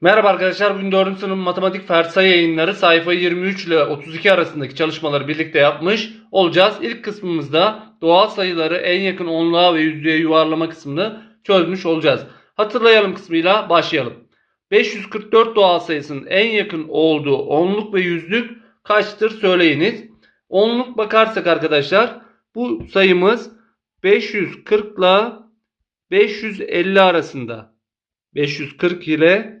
Merhaba arkadaşlar. Bugün 4. sınıf matematik fersa yayınları sayfa 23 ile 32 arasındaki çalışmaları birlikte yapmış olacağız. İlk kısmımızda doğal sayıları en yakın onluğa ve yüzlüğe yuvarlama kısmını çözmüş olacağız. Hatırlayalım kısmıyla başlayalım. 544 doğal sayısının en yakın olduğu onluk ve yüzlük kaçtır söyleyiniz. Onluk bakarsak arkadaşlar bu sayımız 540 ile 550 arasında. 540 ile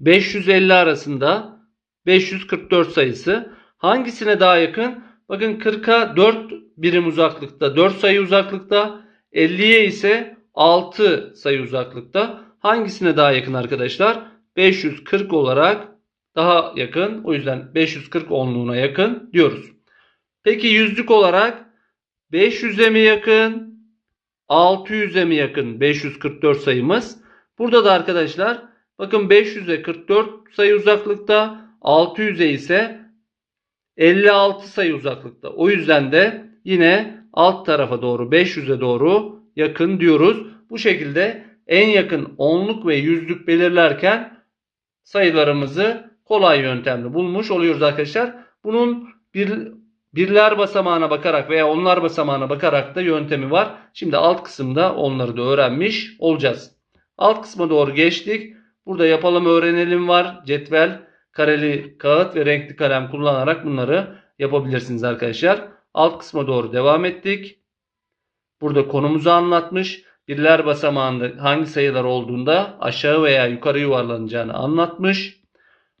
550 arasında 544 sayısı. Hangisine daha yakın? Bakın 40'a 4 birim uzaklıkta, 4 sayı uzaklıkta, 50'ye ise 6 sayı uzaklıkta. Hangisine daha yakın arkadaşlar? 540 olarak daha yakın. O yüzden 540 onluğuna yakın diyoruz. Peki yüzlük olarak 500'e mi yakın? 600'e mi yakın 544 sayımız? Burada da arkadaşlar bakın 500'e 44 sayı uzaklıkta 600'e ise 56 sayı uzaklıkta. O yüzden de yine alt tarafa doğru 500'e doğru yakın diyoruz. Bu şekilde en yakın onluk ve yüzlük belirlerken sayılarımızı kolay yöntemle bulmuş oluyoruz arkadaşlar. Bunun bir birler basamağına bakarak veya onlar basamağına bakarak da yöntemi var. Şimdi alt kısımda onları da öğrenmiş olacağız. Alt kısma doğru geçtik. Burada yapalım öğrenelim var. Cetvel, kareli kağıt ve renkli kalem kullanarak bunları yapabilirsiniz arkadaşlar. Alt kısma doğru devam ettik. Burada konumuzu anlatmış. Birler basamağında hangi sayılar olduğunda aşağı veya yukarı yuvarlanacağını anlatmış.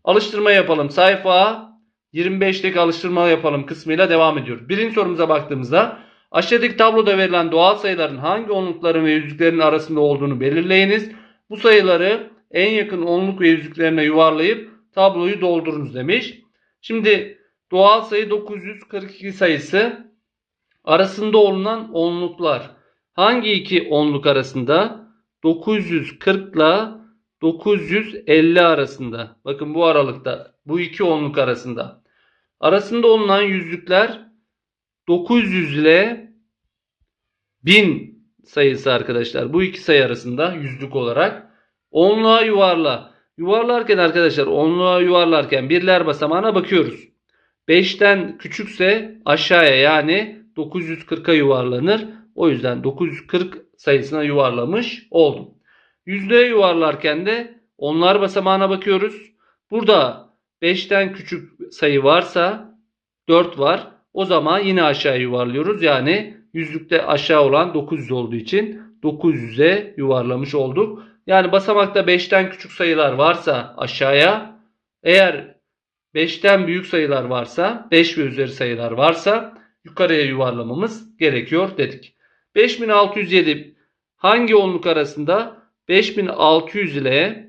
Alıştırma yapalım. Sayfa 25'teki alıştırma yapalım kısmıyla devam ediyoruz. Birinci sorumuza baktığımızda aşağıdaki tabloda verilen doğal sayıların hangi onlukların ve yüzlüklerin arasında olduğunu belirleyiniz. Bu sayıları en yakın onluk ve yüzlüklerine yuvarlayıp tabloyu doldurunuz demiş. Şimdi doğal sayı 942 sayısı arasında olunan onluklar. Hangi iki onluk arasında? 940 ile 950 arasında. Bakın bu aralıkta bu iki onluk arasında. Arasında olunan yüzlükler 900 ile 1000 sayısı arkadaşlar. Bu iki sayı arasında yüzlük olarak onluğa yuvarla. Yuvarlarken arkadaşlar onluğa yuvarlarken birler basamağına bakıyoruz. 5'ten küçükse aşağıya yani 940'a yuvarlanır. O yüzden 940 sayısına yuvarlamış oldum. Yüzlüğe yuvarlarken de onlar basamağına bakıyoruz. Burada 5'ten küçük sayı varsa 4 var. O zaman yine aşağı yuvarlıyoruz. Yani yüzlükte aşağı olan 900 olduğu için 900'e yuvarlamış olduk. Yani basamakta 5'ten küçük sayılar varsa aşağıya eğer 5'ten büyük sayılar varsa 5 ve üzeri sayılar varsa yukarıya yuvarlamamız gerekiyor dedik. 5607 hangi onluk arasında? 5600 ile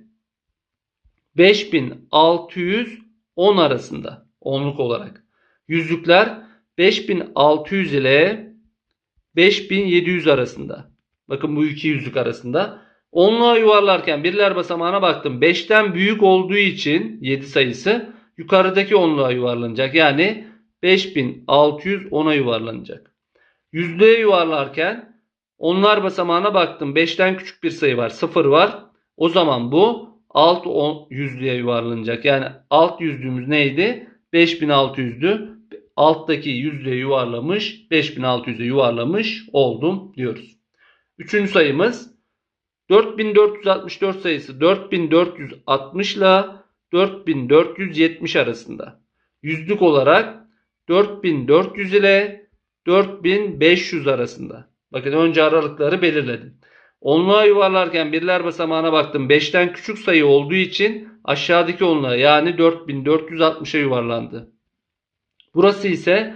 5610 arasında onluk olarak. Yüzlükler 5600 ile 5700 arasında. Bakın bu iki yüzlük arasında. Onluğa yuvarlarken birler basamağına baktım. 5'ten büyük olduğu için 7 sayısı yukarıdaki onluğa yuvarlanacak. Yani 5610'a yuvarlanacak. Yüzlüğe yuvarlarken onlar basamağına baktım. 5'ten küçük bir sayı var. 0 var. O zaman bu alt yüzlüğe yuvarlanacak. Yani alt yüzlüğümüz neydi? 5600'dü. Alttaki yüzlüğe yuvarlamış. 5600'e yuvarlamış oldum diyoruz. Üçüncü sayımız 4464 sayısı 4460 ile 4470 arasında. Yüzlük olarak 4400 ile 4500 arasında. Bakın önce aralıkları belirledim. Onluğa yuvarlarken birler basamağına baktım. 5'ten küçük sayı olduğu için aşağıdaki onluğa yani 4460'a yuvarlandı. Burası ise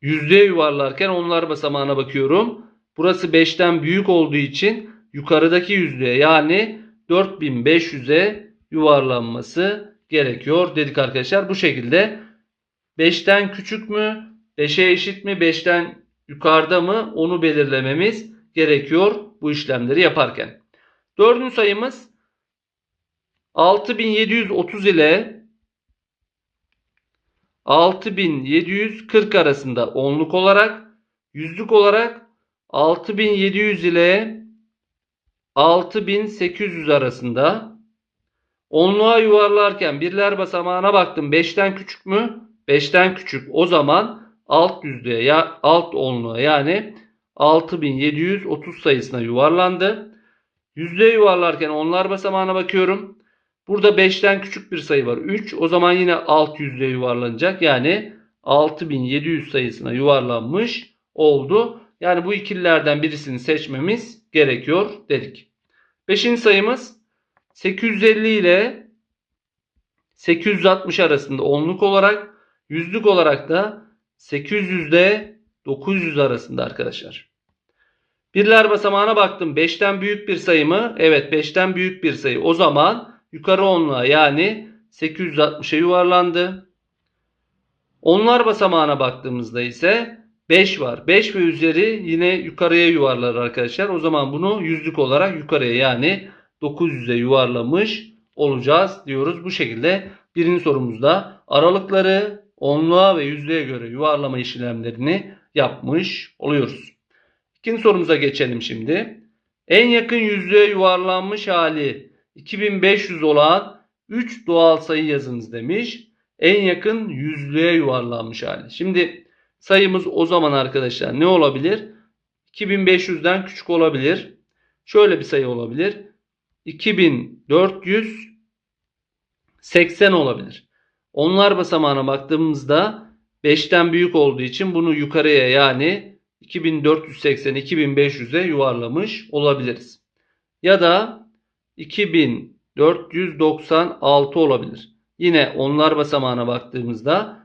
yüzlüğe yuvarlarken onlar basamağına bakıyorum. Burası 5'ten büyük olduğu için yukarıdaki yüzlüğe yani 4500'e yuvarlanması gerekiyor dedik arkadaşlar. Bu şekilde 5'ten küçük mü, 5'e eşit mi, 5'ten yukarıda mı onu belirlememiz gerekiyor bu işlemleri yaparken. Dördüncü sayımız 6730 ile 6740 arasında onluk olarak, yüzlük olarak 6700 ile 6800 arasında Onluğa yuvarlarken birler basamağına baktım. 5'ten küçük mü? 5'ten küçük. O zaman alt yüzlüğe ya alt onluğa yani 6730 sayısına yuvarlandı. Yüzlüğe yuvarlarken onlar basamağına bakıyorum. Burada 5'ten küçük bir sayı var. 3. O zaman yine alt yüzlüğe yuvarlanacak. Yani 6700 sayısına yuvarlanmış oldu. Yani bu ikililerden birisini seçmemiz gerekiyor dedik. Beşinci sayımız 850 ile 860 arasında onluk olarak, yüzlük olarak da 800 ile 900 arasında arkadaşlar. Birler basamağına baktım. 5'ten büyük bir sayı mı? Evet 5'ten büyük bir sayı. O zaman yukarı onluğa yani 860'a yuvarlandı. Onlar basamağına baktığımızda ise 5 var. 5 ve üzeri yine yukarıya yuvarlar arkadaşlar. O zaman bunu yüzlük olarak yukarıya yani 900'e yuvarlamış olacağız diyoruz. Bu şekilde birinci sorumuzda aralıkları onluğa ve yüzlüğe göre yuvarlama işlemlerini yapmış oluyoruz. İkinci sorumuza geçelim şimdi. En yakın yüzlüğe yuvarlanmış hali 2500 olan 3 doğal sayı yazınız demiş. En yakın yüzlüğe yuvarlanmış hali. Şimdi sayımız o zaman arkadaşlar ne olabilir? 2500'den küçük olabilir. Şöyle bir sayı olabilir. 2480 olabilir. Onlar basamağına baktığımızda 5'ten büyük olduğu için bunu yukarıya yani 2480 2500'e yuvarlamış olabiliriz. Ya da 2496 olabilir. Yine onlar basamağına baktığımızda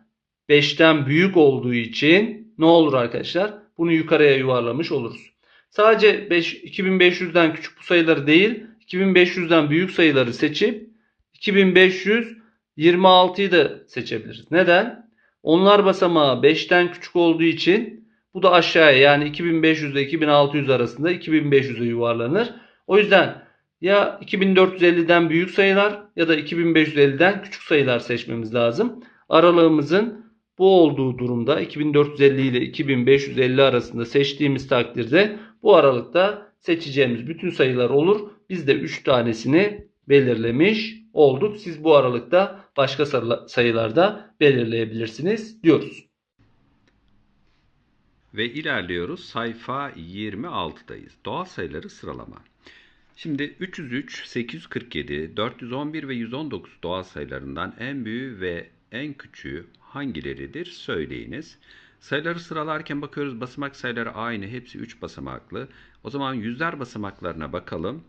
5'ten büyük olduğu için ne olur arkadaşlar? Bunu yukarıya yuvarlamış oluruz. Sadece 5, 2500'den küçük bu sayıları değil 2500'den büyük sayıları seçip 2526'yı da seçebiliriz. Neden? Onlar basamağı 5'ten küçük olduğu için bu da aşağıya yani 2500 ile 2600 arasında 2500'e yuvarlanır. O yüzden ya 2450'den büyük sayılar ya da 2550'den küçük sayılar seçmemiz lazım. Aralığımızın bu olduğu durumda 2450 ile 2550 arasında seçtiğimiz takdirde bu aralıkta seçeceğimiz bütün sayılar olur. Biz de 3 tanesini belirlemiş olduk. Siz bu aralıkta başka sayılarda belirleyebilirsiniz diyoruz. Ve ilerliyoruz. Sayfa 26'dayız. Doğal sayıları sıralama. Şimdi 303, 847, 411 ve 119 doğal sayılarından en büyüğü ve en küçüğü hangileridir söyleyiniz. Sayıları sıralarken bakıyoruz basamak sayıları aynı. Hepsi 3 basamaklı. O zaman yüzler basamaklarına bakalım.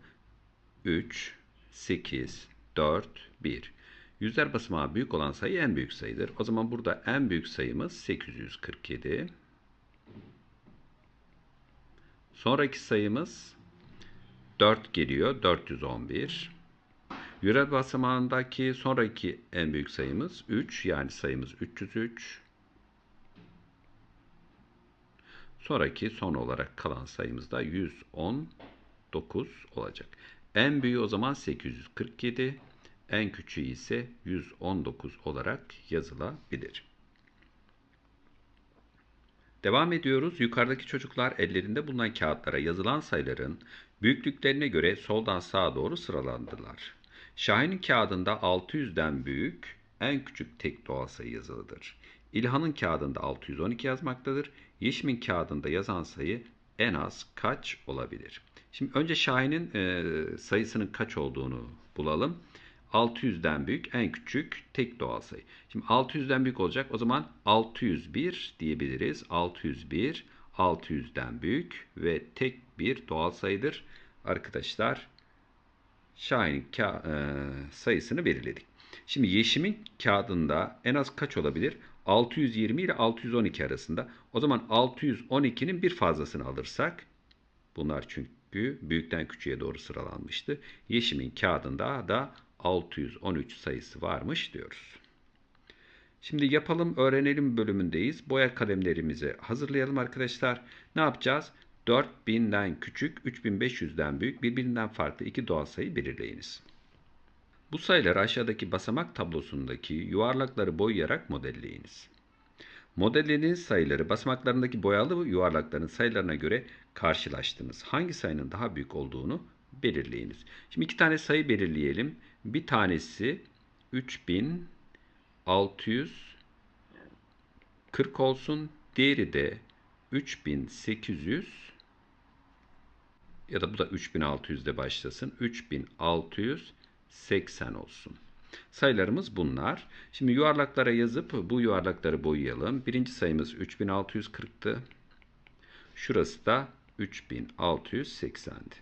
3, 8, 4, 1. Yüzler basamağı büyük olan sayı en büyük sayıdır. O zaman burada en büyük sayımız 847. Sonraki sayımız 4 geliyor. 411. Yüzler basamağındaki sonraki en büyük sayımız 3. Yani sayımız 303. Sonraki son olarak kalan sayımız da 119 olacak. En büyüğü o zaman 847, en küçüğü ise 119 olarak yazılabilir. Devam ediyoruz. Yukarıdaki çocuklar ellerinde bulunan kağıtlara yazılan sayıların büyüklüklerine göre soldan sağa doğru sıralandılar. Şahin'in kağıdında 600'den büyük, en küçük tek doğal sayı yazılıdır. İlhan'ın kağıdında 612 yazmaktadır. Yeşim'in kağıdında yazan sayı en az kaç olabilir? Şimdi önce Şahin'in e, sayısının kaç olduğunu bulalım. 600'den büyük en küçük tek doğal sayı. Şimdi 600'den büyük olacak. O zaman 601 diyebiliriz. 601 600'den büyük ve tek bir doğal sayıdır. Arkadaşlar Şahin'in e, sayısını belirledik. Şimdi Yeşim'in kağıdında en az kaç olabilir? 620 ile 612 arasında. O zaman 612'nin bir fazlasını alırsak bunlar çünkü büyükten küçüğe doğru sıralanmıştı. Yeşim'in kağıdında da 613 sayısı varmış diyoruz. Şimdi yapalım öğrenelim bölümündeyiz. Boya kalemlerimizi hazırlayalım arkadaşlar. Ne yapacağız? 4000'den küçük, 3500'den büyük, birbirinden farklı iki doğal sayı belirleyiniz. Bu sayıları aşağıdaki basamak tablosundaki yuvarlakları boyayarak modelleyiniz. Modellediğiniz sayıları basamaklarındaki boyalı yuvarlakların sayılarına göre karşılaştınız. Hangi sayının daha büyük olduğunu belirleyiniz. Şimdi iki tane sayı belirleyelim. Bir tanesi 3640 olsun. Diğeri de 3800 ya da bu da 3600'de başlasın. 3680 olsun. Sayılarımız bunlar. Şimdi yuvarlaklara yazıp bu yuvarlakları boyayalım. Birinci sayımız 3640'tı. Şurası da 3680'di.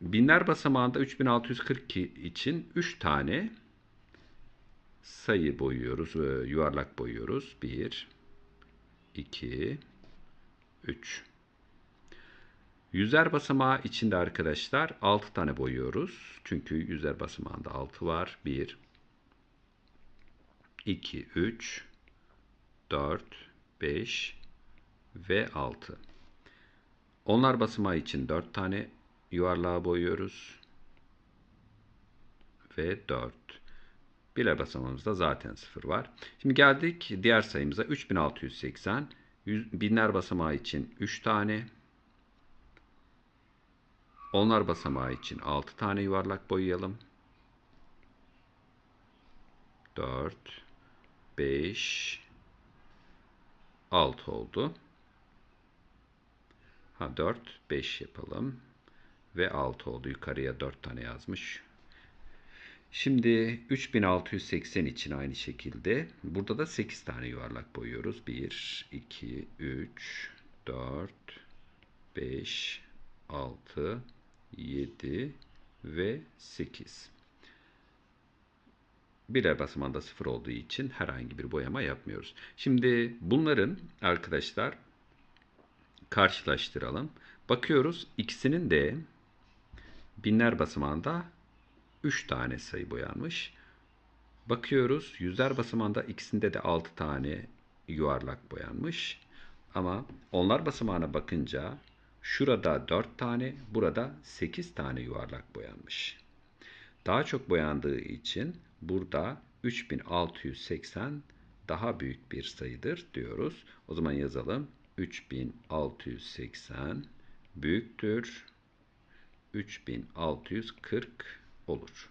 Binler basamağında 3642 için 3 tane sayı boyuyoruz, e, yuvarlak boyuyoruz. 1, 2, 3. Yüzer basamağı içinde arkadaşlar 6 tane boyuyoruz. Çünkü yüzer basamağında 6 var. 1, 2, 3, 4, 5 ve 6. Onlar basamağı için 4 tane yuvarlağı boyuyoruz. Ve 4. Birer basamağımızda zaten 0 var. Şimdi geldik diğer sayımıza 3680. Yüz, binler basamağı için 3 tane. Onlar basamağı için 6 tane yuvarlak boyayalım. 4 5 6 oldu. Ha 4 5 yapalım ve 6 oldu. Yukarıya 4 tane yazmış. Şimdi 3680 için aynı şekilde burada da 8 tane yuvarlak boyuyoruz. 1 2 3 4 5 6 7 ve 8. Birer basamağında 0 olduğu için herhangi bir boyama yapmıyoruz. Şimdi bunların arkadaşlar karşılaştıralım. Bakıyoruz ikisinin de binler basamağında 3 tane sayı boyanmış. Bakıyoruz yüzler basamağında ikisinde de 6 tane yuvarlak boyanmış. Ama onlar basamağına bakınca şurada 4 tane, burada 8 tane yuvarlak boyanmış. Daha çok boyandığı için burada 3680 daha büyük bir sayıdır diyoruz. O zaman yazalım. 3680 büyüktür 3640 olur.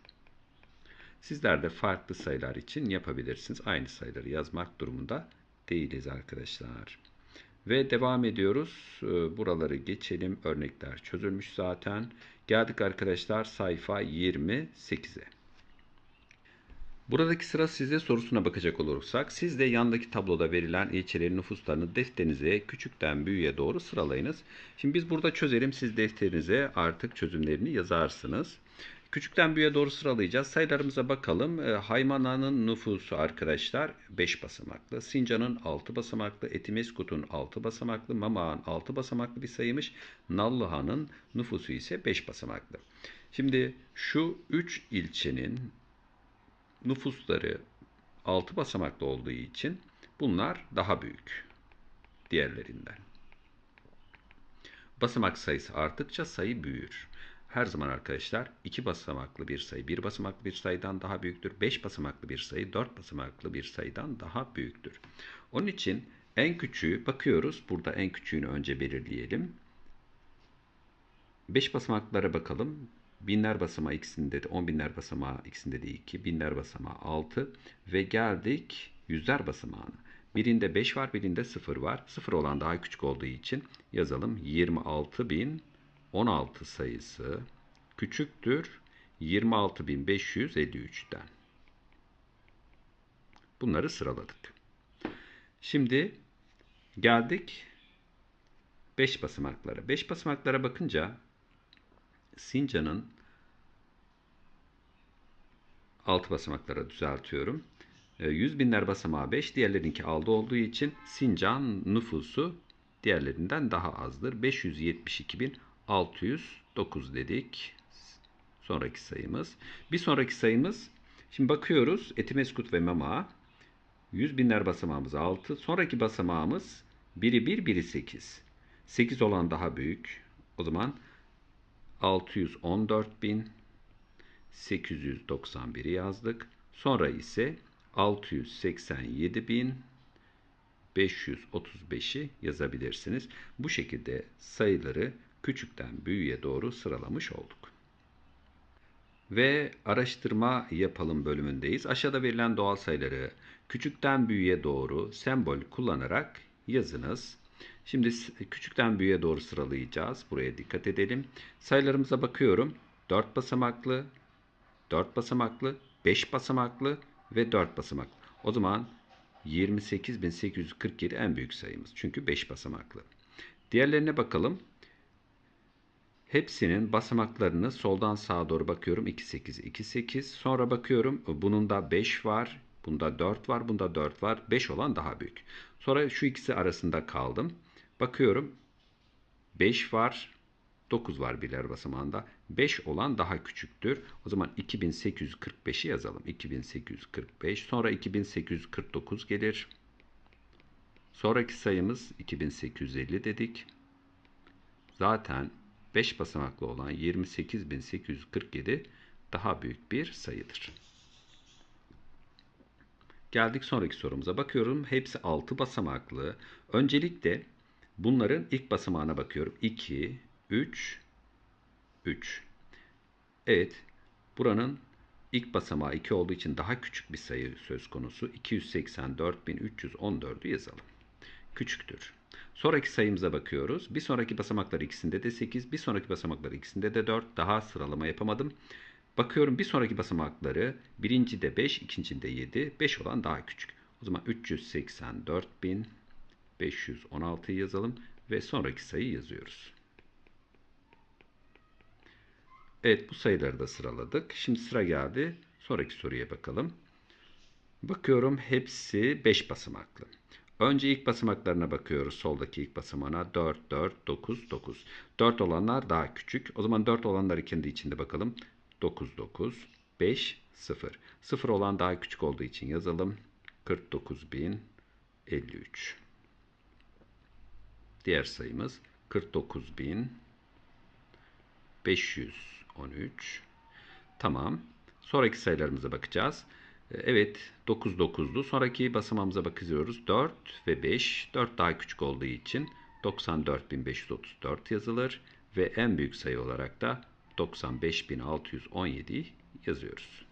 Sizler de farklı sayılar için yapabilirsiniz. Aynı sayıları yazmak durumunda değiliz arkadaşlar. Ve devam ediyoruz. Ee, Buraları geçelim. Örnekler çözülmüş zaten. Geldik arkadaşlar sayfa 28'e. Buradaki sıra sizde sorusuna bakacak olursak, siz de yandaki tabloda verilen ilçelerin nüfuslarını defterinize küçükten büyüğe doğru sıralayınız. Şimdi biz burada çözelim, siz defterinize artık çözümlerini yazarsınız. Küçükten büyüğe doğru sıralayacağız. Sayılarımıza bakalım. E, Haymana'nın nüfusu arkadaşlar 5 basamaklı. Sincan'ın 6 basamaklı. Etimeskut'un 6 basamaklı. Mamağan 6 basamaklı bir sayıymış. Nallıhan'ın nüfusu ise 5 basamaklı. Şimdi şu 3 ilçenin nüfusları 6 basamaklı olduğu için bunlar daha büyük diğerlerinden. Basamak sayısı arttıkça sayı büyür. Her zaman arkadaşlar 2 basamaklı bir sayı 1 basamaklı bir sayıdan daha büyüktür. 5 basamaklı bir sayı 4 basamaklı bir sayıdan daha büyüktür. Onun için en küçüğü bakıyoruz. Burada en küçüğünü önce belirleyelim. 5 basamaklara bakalım. Binler basamağı ikisinde de 10 binler basamağı ikisinde de 2, binler basamağı 6 ve geldik yüzler basamağına. Birinde 5 var, birinde 0 var. 0 olan daha küçük olduğu için yazalım 26.016 sayısı küçüktür 26.553'ten. Bunları sıraladık. Şimdi geldik 5 basamaklara. 5 basamaklara bakınca Sincan'ın altı basamaklara düzeltiyorum. 100 binler basamağı 5, diğerlerinki 6 olduğu için Sincan nüfusu diğerlerinden daha azdır. 572.609 dedik. Sonraki sayımız. Bir sonraki sayımız, şimdi bakıyoruz Etimeskut ve Mama. 100 binler basamağımız 6. Sonraki basamağımız biri 1, biri 8. 8 olan daha büyük. O zaman 614.891'i yazdık. Sonra ise 687.535'i yazabilirsiniz. Bu şekilde sayıları küçükten büyüğe doğru sıralamış olduk. ve araştırma yapalım bölümündeyiz. Aşağıda verilen doğal sayıları küçükten büyüğe doğru sembol kullanarak yazınız. Şimdi küçükten büyüğe doğru sıralayacağız. Buraya dikkat edelim. Sayılarımıza bakıyorum. 4 basamaklı, 4 basamaklı, 5 basamaklı ve 4 basamaklı. O zaman 28.847 en büyük sayımız. Çünkü 5 basamaklı. Diğerlerine bakalım. Hepsinin basamaklarını soldan sağa doğru bakıyorum. 2, 8, 2, 8. Sonra bakıyorum bunun da 5 var. Bunda 4 var. Bunda 4 var. 5 olan daha büyük. Sonra şu ikisi arasında kaldım. Bakıyorum 5 var. 9 var birler basamağında. 5 olan daha küçüktür. O zaman 2845'i yazalım. 2845. Sonra 2849 gelir. Sonraki sayımız 2850 dedik. Zaten 5 basamaklı olan 28847 daha büyük bir sayıdır. Geldik sonraki sorumuza. Bakıyorum hepsi 6 basamaklı. Öncelikle bunların ilk basamağına bakıyorum. 2, 3, 3. Evet. Buranın ilk basamağı 2 olduğu için daha küçük bir sayı söz konusu. 284.314'ü yazalım. Küçüktür. Sonraki sayımıza bakıyoruz. Bir sonraki basamaklar ikisinde de 8, bir sonraki basamaklar ikisinde de 4. Daha sıralama yapamadım. Bakıyorum bir sonraki basamakları birincide 5, ikincide 7. 5 olan daha küçük. O zaman 384.516'yı yazalım ve sonraki sayıyı yazıyoruz. Evet bu sayıları da sıraladık. Şimdi sıra geldi. Sonraki soruya bakalım. Bakıyorum hepsi 5 basamaklı. Önce ilk basamaklarına bakıyoruz. Soldaki ilk basamağına 4, 4, 9, 9. 4 olanlar daha küçük. O zaman 4 olanları kendi içinde bakalım. 9, 9, 5, 0. 0 olan daha küçük olduğu için yazalım. 49.053. Diğer sayımız 49.513. Tamam. Sonraki sayılarımıza bakacağız. Evet 9 9'du. Sonraki basamağımıza bakıyoruz. 4 ve 5. 4 daha küçük olduğu için 94.534 yazılır. Ve en büyük sayı olarak da 95.617 yazıyoruz.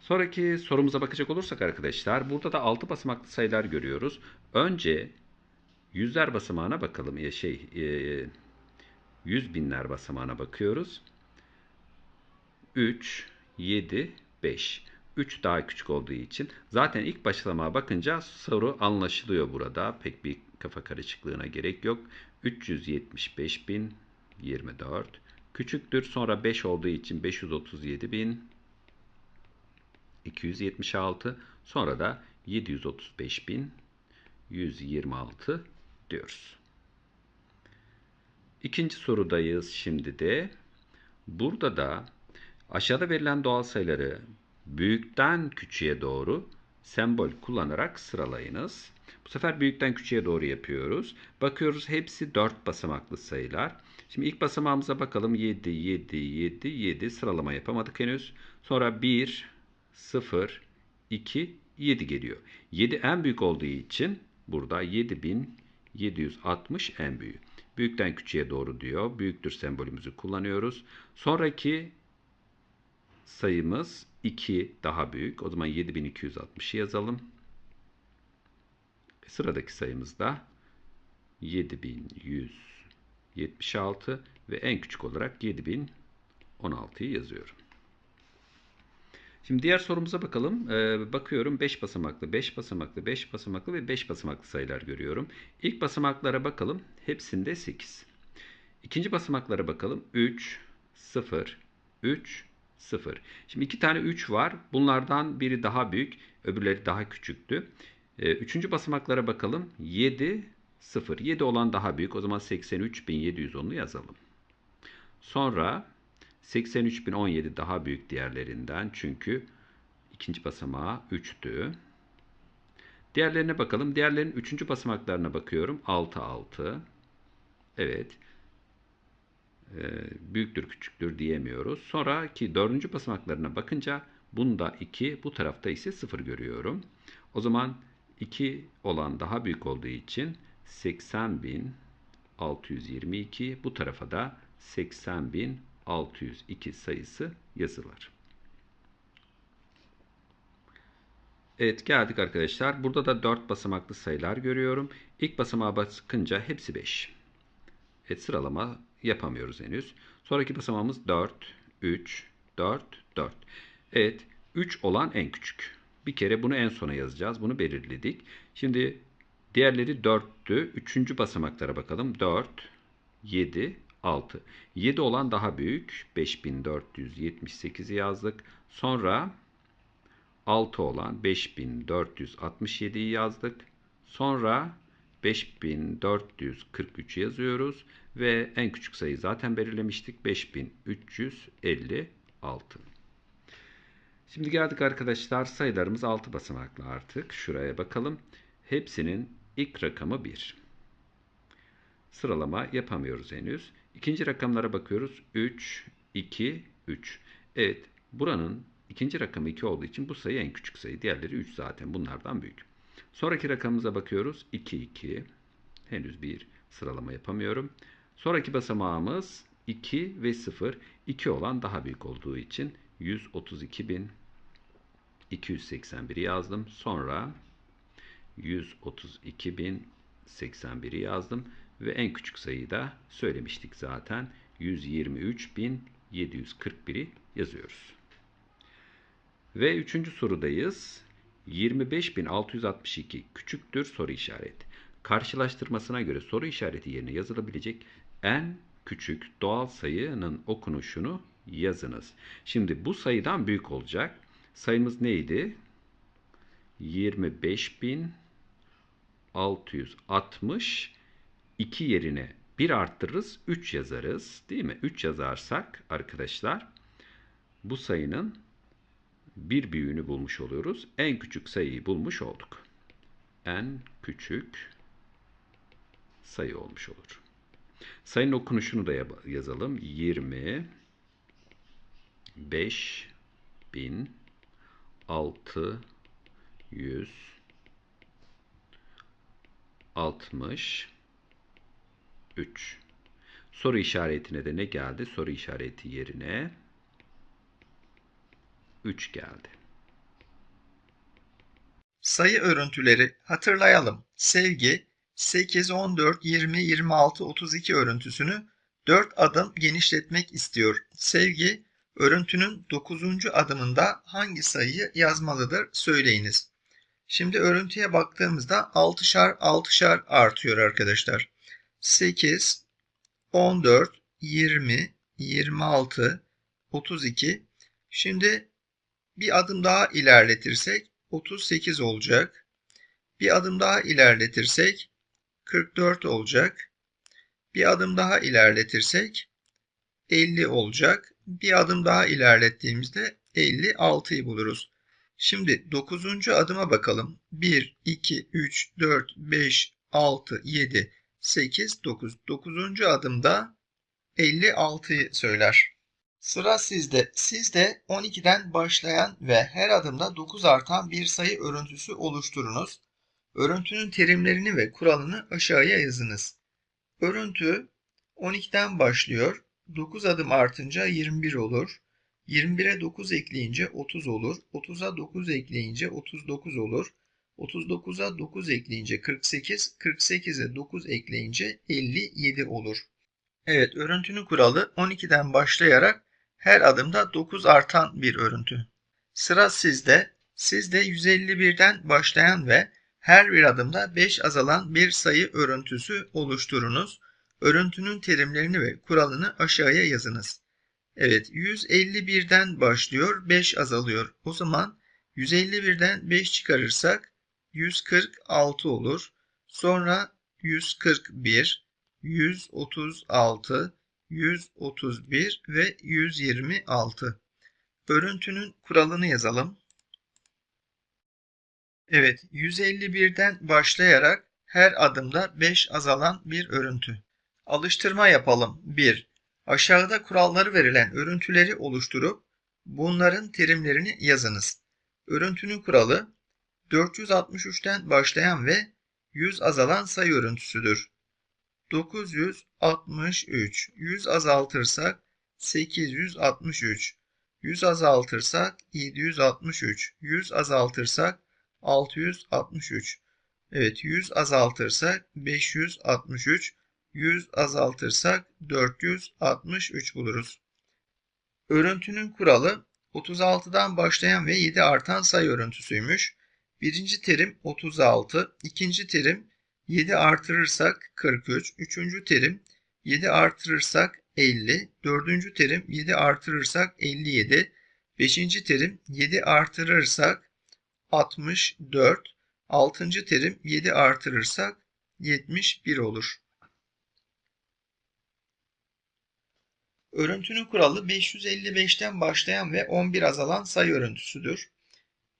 Sonraki sorumuza bakacak olursak arkadaşlar burada da 6 basamaklı sayılar görüyoruz. Önce yüzler basamağına bakalım. Ya şey e, yüz binler basamağına bakıyoruz. 3, 7, 5. 3 daha küçük olduğu için zaten ilk başlamaya bakınca soru anlaşılıyor burada. Pek bir kafa karışıklığına gerek yok. 375.024 küçüktür. Sonra 5 olduğu için 537.276 sonra da 735.126 diyoruz. İkinci sorudayız şimdi de. Burada da aşağıda verilen doğal sayıları büyükten küçüğe doğru sembol kullanarak sıralayınız. Bu sefer büyükten küçüğe doğru yapıyoruz. Bakıyoruz hepsi 4 basamaklı sayılar. Şimdi ilk basamağımıza bakalım. 7, 7, 7, 7 sıralama yapamadık henüz. Sonra 1, 0, 2, 7 geliyor. 7 en büyük olduğu için burada 7760 en büyük. Büyükten küçüğe doğru diyor. Büyüktür sembolümüzü kullanıyoruz. Sonraki sayımız 2 daha büyük. O zaman 7260'ı yazalım. Sıradaki sayımız da 7176 ve en küçük olarak 7016'yı yazıyorum. Şimdi diğer sorumuza bakalım. Ee, bakıyorum 5 basamaklı, 5 basamaklı, 5 basamaklı ve 5 basamaklı sayılar görüyorum. İlk basamaklara bakalım. Hepsinde 8. İkinci basamaklara bakalım. 3, 0, 3, 0. Şimdi iki tane 3 var. Bunlardan biri daha büyük, öbürleri daha küçüktü. Ee, üçüncü basamaklara bakalım. 7, 0. 7 olan daha büyük. O zaman 83.710'u yazalım. Sonra 83.017 daha büyük diğerlerinden. Çünkü ikinci basamağı 3'tü. Diğerlerine bakalım. Diğerlerinin üçüncü basamaklarına bakıyorum. 6, 6. Evet büyüktür küçüktür diyemiyoruz. Sonraki dördüncü basamaklarına bakınca bunda 2 bu tarafta ise 0 görüyorum. O zaman 2 olan daha büyük olduğu için 80.622 bu tarafa da 80.622 602 sayısı yazılır. Evet geldik arkadaşlar. Burada da 4 basamaklı sayılar görüyorum. İlk basamağa bakınca hepsi 5. Evet sıralama yapamıyoruz henüz. Sonraki basamağımız 4, 3, 4, 4. Evet 3 olan en küçük. Bir kere bunu en sona yazacağız. Bunu belirledik. Şimdi diğerleri 4'tü. Üçüncü basamaklara bakalım. 4, 7, 6. 7 olan daha büyük. 5478'i yazdık. Sonra 6 olan 5467'yi yazdık. Sonra 5443 yazıyoruz ve en küçük sayı zaten belirlemiştik 5356. Şimdi geldik arkadaşlar sayılarımız 6 basamaklı artık. Şuraya bakalım. Hepsinin ilk rakamı 1. Sıralama yapamıyoruz henüz. İkinci rakamlara bakıyoruz. 3, 2, 3. Evet buranın ikinci rakamı 2 olduğu için bu sayı en küçük sayı. Diğerleri 3 zaten bunlardan büyük. Sonraki rakamımıza bakıyoruz. 2, 2. Henüz bir sıralama yapamıyorum. Sonraki basamağımız 2 ve 0. 2 olan daha büyük olduğu için 132.281'i yazdım. Sonra 132.081'i yazdım. Ve en küçük sayıyı da söylemiştik zaten. 123.741'i yazıyoruz. Ve üçüncü sorudayız. 25.662 küçüktür soru işareti. Karşılaştırmasına göre soru işareti yerine yazılabilecek en küçük doğal sayının okunuşunu yazınız. Şimdi bu sayıdan büyük olacak. Sayımız neydi? 25.660 2 yerine 1 arttırırız 3 yazarız değil mi? 3 yazarsak arkadaşlar bu sayının bir büyüğünü bulmuş oluyoruz. En küçük sayıyı bulmuş olduk. En küçük sayı olmuş olur. Sayının okunuşunu da yazalım. 20 5 bin 6 100 60 3 Soru işaretine de ne geldi? Soru işareti yerine 3 geldi. Sayı örüntüleri hatırlayalım. Sevgi 8, 14, 20, 26, 32 örüntüsünü 4 adım genişletmek istiyor. Sevgi örüntünün 9. adımında hangi sayıyı yazmalıdır söyleyiniz. Şimdi örüntüye baktığımızda 6'şar 6'şar artıyor arkadaşlar. 8, 14, 20, 26, 32. Şimdi bir adım daha ilerletirsek 38 olacak. Bir adım daha ilerletirsek 44 olacak. Bir adım daha ilerletirsek 50 olacak. Bir adım daha ilerlettiğimizde 56'yı buluruz. Şimdi 9. adıma bakalım. 1, 2, 3, 4, 5, 6, 7, 8, 9. 9. adımda 56'yı söyler. Sıra sizde. Siz de 12'den başlayan ve her adımda 9 artan bir sayı örüntüsü oluşturunuz. Örüntünün terimlerini ve kuralını aşağıya yazınız. Örüntü 12'den başlıyor. 9 adım artınca 21 olur. 21'e 9 ekleyince 30 olur. 30'a 9 ekleyince 39 olur. 39'a 9 ekleyince 48, 48'e 9 ekleyince 57 olur. Evet, örüntünün kuralı 12'den başlayarak her adımda 9 artan bir örüntü. Sıra sizde. Siz de 151'den başlayan ve her bir adımda 5 azalan bir sayı örüntüsü oluşturunuz. Örüntünün terimlerini ve kuralını aşağıya yazınız. Evet 151'den başlıyor 5 azalıyor. O zaman 151'den 5 çıkarırsak 146 olur. Sonra 141, 136, 131 ve 126. Örüntünün kuralını yazalım. Evet, 151'den başlayarak her adımda 5 azalan bir örüntü. Alıştırma yapalım. 1. Aşağıda kuralları verilen örüntüleri oluşturup bunların terimlerini yazınız. Örüntünün kuralı 463'ten başlayan ve 100 azalan sayı örüntüsüdür. 963. 100 azaltırsak 863. 100 azaltırsak 763. 100 azaltırsak 663. Evet 100 azaltırsak 563. 100 azaltırsak 463 buluruz. Örüntünün kuralı 36'dan başlayan ve 7 artan sayı örüntüsüymüş. Birinci terim 36, ikinci terim 7 artırırsak 43, üçüncü terim 7 artırırsak 50, dördüncü terim 7 artırırsak 57, beşinci terim 7 artırırsak 64, altıncı terim 7 artırırsak 71 olur. Örüntünün kuralı 555'ten başlayan ve 11 azalan sayı örüntüsüdür.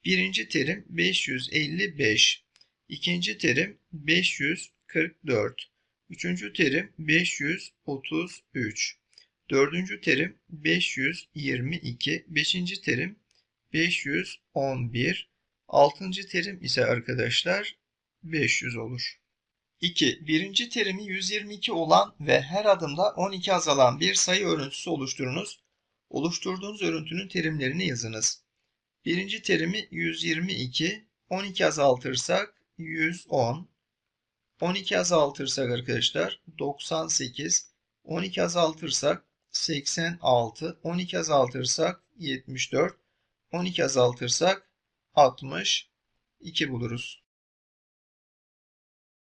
Birinci terim 555, ikinci terim 544, üçüncü terim 533, dördüncü terim 522, beşinci terim 511, altıncı terim ise arkadaşlar 500 olur. 2. Birinci terimi 122 olan ve her adımda 12 azalan bir sayı örüntüsü oluşturunuz. Oluşturduğunuz örüntünün terimlerini yazınız. Birinci terimi 122, 12 azaltırsak 110, 12 azaltırsak arkadaşlar 98, 12 azaltırsak 86, 12 azaltırsak 74, 12 azaltırsak 62 buluruz.